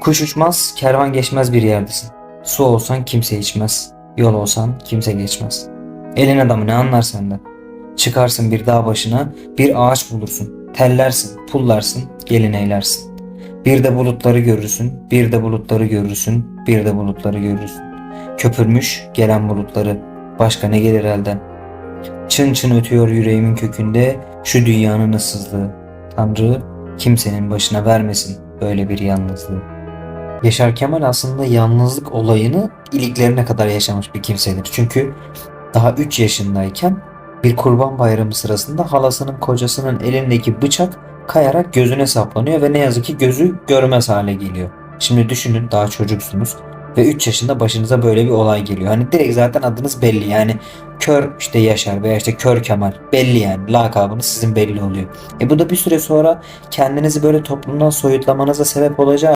Kuş uçmaz, kervan geçmez bir yerdesin. Su olsan kimse içmez, yol olsan kimse geçmez. Elin adamı ne anlar senden? Çıkarsın bir dağ başına, bir ağaç bulursun. Tellersin, pullarsın, gelin eylersin. Bir de bulutları görürsün, bir de bulutları görürsün, bir de bulutları görürsün. Köpürmüş gelen bulutları, başka ne gelir elden? Çın çın ötüyor yüreğimin kökünde şu dünyanın ıssızlığı. Tanrı kimsenin başına vermesin böyle bir yalnızlığı. Yaşar Kemal aslında yalnızlık olayını iliklerine kadar yaşamış bir kimsedir. Çünkü daha 3 yaşındayken bir kurban bayramı sırasında halasının kocasının elindeki bıçak kayarak gözüne saplanıyor ve ne yazık ki gözü görmez hale geliyor. Şimdi düşünün daha çocuksunuz ve 3 yaşında başınıza böyle bir olay geliyor. Hani direkt zaten adınız belli yani kör işte Yaşar veya işte kör Kemal belli yani lakabınız sizin belli oluyor. E bu da bir süre sonra kendinizi böyle toplumdan soyutlamanıza sebep olacağı